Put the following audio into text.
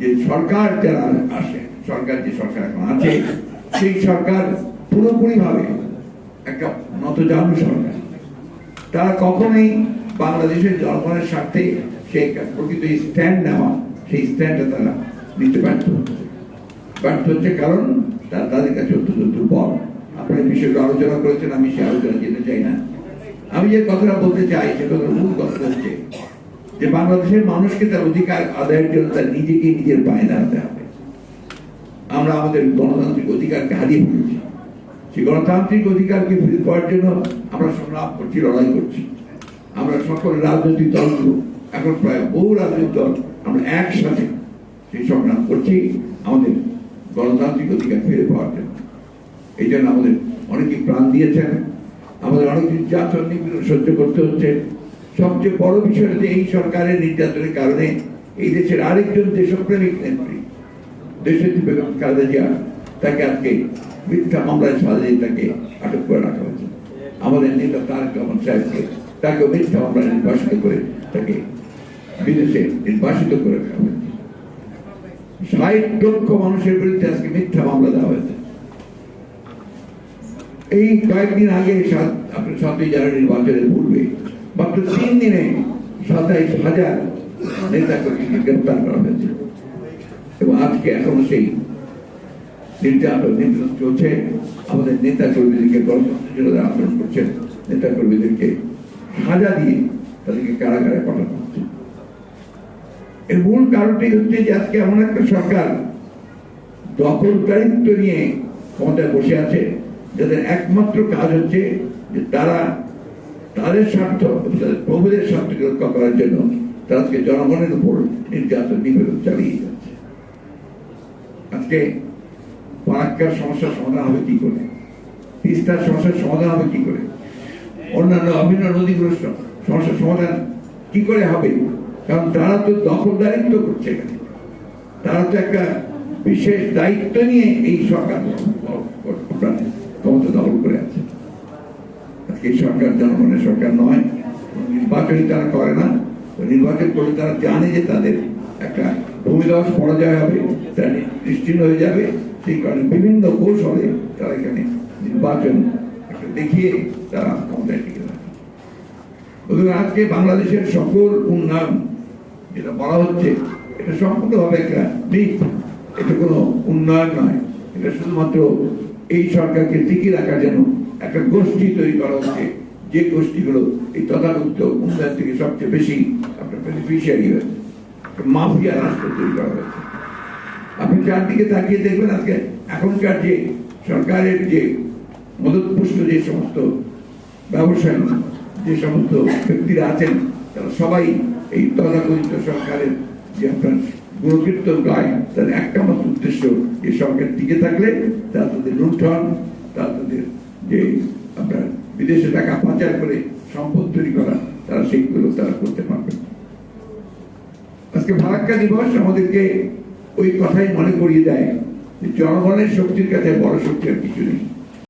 যে সরকার যারা আসে, সরকার যে সরকার এখন আছে, সেই সরকার পুরোপুরি ভাবে একটা নতজানু সরকার। তারা কখনোই বাংলাদেশের জনগণের স্বার্থে সেই প্রকৃত স্ট্যান্ড নেওয়া, সেই স্ট্যান্ডটা তারা নিতে ব্যর্থ ব্যর্থ হচ্ছে কারণ তারা তাদের কাছে অত্যন্ত দুর্বল। আপনার বিষয়টা আলোচনা করেছেন, আমি সে আলোচনা যেতে চাই না। আমি যে কথাটা বলতে চাই সে কথার মূল কথা হচ্ছে যে বাংলাদেশের মানুষকে তার অধিকার আদায়ের জন্য তার নিজেকে নিজের পায়ে দাঁড়াতে হবে। আমরা আমাদের গণতান্ত্রিক অধিকারকে হারিয়ে ফেলেছি। সেই গণতান্ত্রিক অধিকারকে ফিরে পাওয়ার জন্য আমরা সংগ্রাম করছি, লড়াই করছি। আমরা সকল রাজনৈতিক দলগুলো, এখন প্রায় বহু রাজনৈতিক দল আমরা একসাথে সেই সংগ্রাম করছি, আমাদের গণতান্ত্রিক অধিকার ফিরে পাওয়ার জন্য। এই জন্য আমাদের অনেকে প্রাণ দিয়েছেন। আমাদের অনেক নির্যাতন নিপীড়ন সহ্য করতে হচ্ছে। সবচেয়ে বড় বিষয় হচ্ছে এই সরকারের নির্যাতনের কারণে এই দেশের আরেকজন দেশপ্রেমিক নেত্রী বেগম জিয়া, তাকে আজকে মিথ্যা মামলায় তাকে আটক করে রাখা হয়েছে। আমাদের নেতা তারেক রহমান সাহেবকে তাকে মিথ্যা মামলায় নির্বাসিত করে তাকে বিদেশে নির্বাসিত করে রাখা হয়েছে। ষাট লক্ষ মানুষের বিরুদ্ধে আজকে মিথ্যা মামলা দেওয়া হয়েছে। এই কয়েকদিন আগে সাত, আপনার সাতই জানুয়ারি নির্বাচনের পূর্বে মাত্র তিন দিনে সাতাইশ হাজার নেতা কর্মীকে গ্রেপ্তার করা হয়েছে। এবং আজকে এখন সেই নির্যাতন নির্যাতন চলছে। আমাদের নেতা কর্মীদেরকে গণতন্ত্রের জন্য আন্দোলন করছেন। নেতা কর্মীদেরকে সাজা দিয়ে তাদেরকে কারাগারে পাঠানো হচ্ছে। এর মূল কারণটি হচ্ছে যে আজকে এমন একটা সরকার দখলদারিত্ব নিয়ে ক্ষমতায় বসে আছে, যাদের একমাত্র কাজ হচ্ছে যে তারা তাদের স্বার্থ প্রভুদের স্বার্থকে রক্ষা করার জন্য আজকে জনগণের উপর নির্যাতন নিবেদন চালিয়ে যাচ্ছে। আজকে ফারাক্কার সমস্যার সমাধান হবে কি করে? তিস্তার সমস্যার সমাধান হবে কি করে? অন্যান্য অভিন্ন নদীগুলোর স- সমস্যার সমাধান কি করে হবে? কারণ তারা তো দখলদারিত্ব করছে এখানে। তারা তো একটা বিশেষ দায়িত্ব নিয়ে এই সরকার ক্ষমতা দখল করে আছে। এই সরকার জনগণের সরকার নয়। নির্বাচনই তারা করে না। নির্বাচন করলে তারা জানে যে তাদের একটা ভূমিদশ পরাজয় হবে, তারা নিশ্চিন্ন হয়ে যাবে। সেই কারণে বিভিন্ন কৌশলে তারা এখানে নির্বাচন দেখিয়ে তারা ক্ষমতায় টিকে থাকে আজকে বাংলাদেশের সকল উন্নয়ন যেটা বলা হচ্ছে, এটা সম্পূর্ণভাবে একটা মিথ। এটা কোনো উন্নয়ন নয়। এটা শুধুমাত্র এই সরকারকে টিকিয়ে রাখার জন্য একটা গোষ্ঠী তৈরি করা হচ্ছে। যে গোষ্ঠীগুলো এই তথাকথিত উন্নয়ন থেকে সবচেয়ে বেশি আপনার বেনিফিশিয়ারি হয়েছে। মাফিয়া রাষ্ট্র তৈরি করা হয়েছে। আপনি চারদিকে তাকিয়ে দেখবেন আজকে এখনকার যে সরকারের যে মদতপুষ্ট যে সমস্ত ব্যবসায়ী, যে সমস্ত ব্যক্তিরা আছেন, তারা সবাই এই তথাকথিত সরকারের যে আপনার গুণকীর্তন গায়, তাদের একটা মাত্র উদ্দেশ্য যে সরকার টিকে থাকলে তারা তাদের লুণ্ঠন তারা তাদের যে আপনার বিদেশে টাকা পাচার করে সম্পদ তৈরি করা, তারা সেইগুলো তারা করতে পারবে। আজকে ফারাক্কা দিবস আমাদেরকে ওই কথাই মনে করিয়ে দেয় জনগণের শক্তির কাছে বড় শক্তি আর কিছু নেই।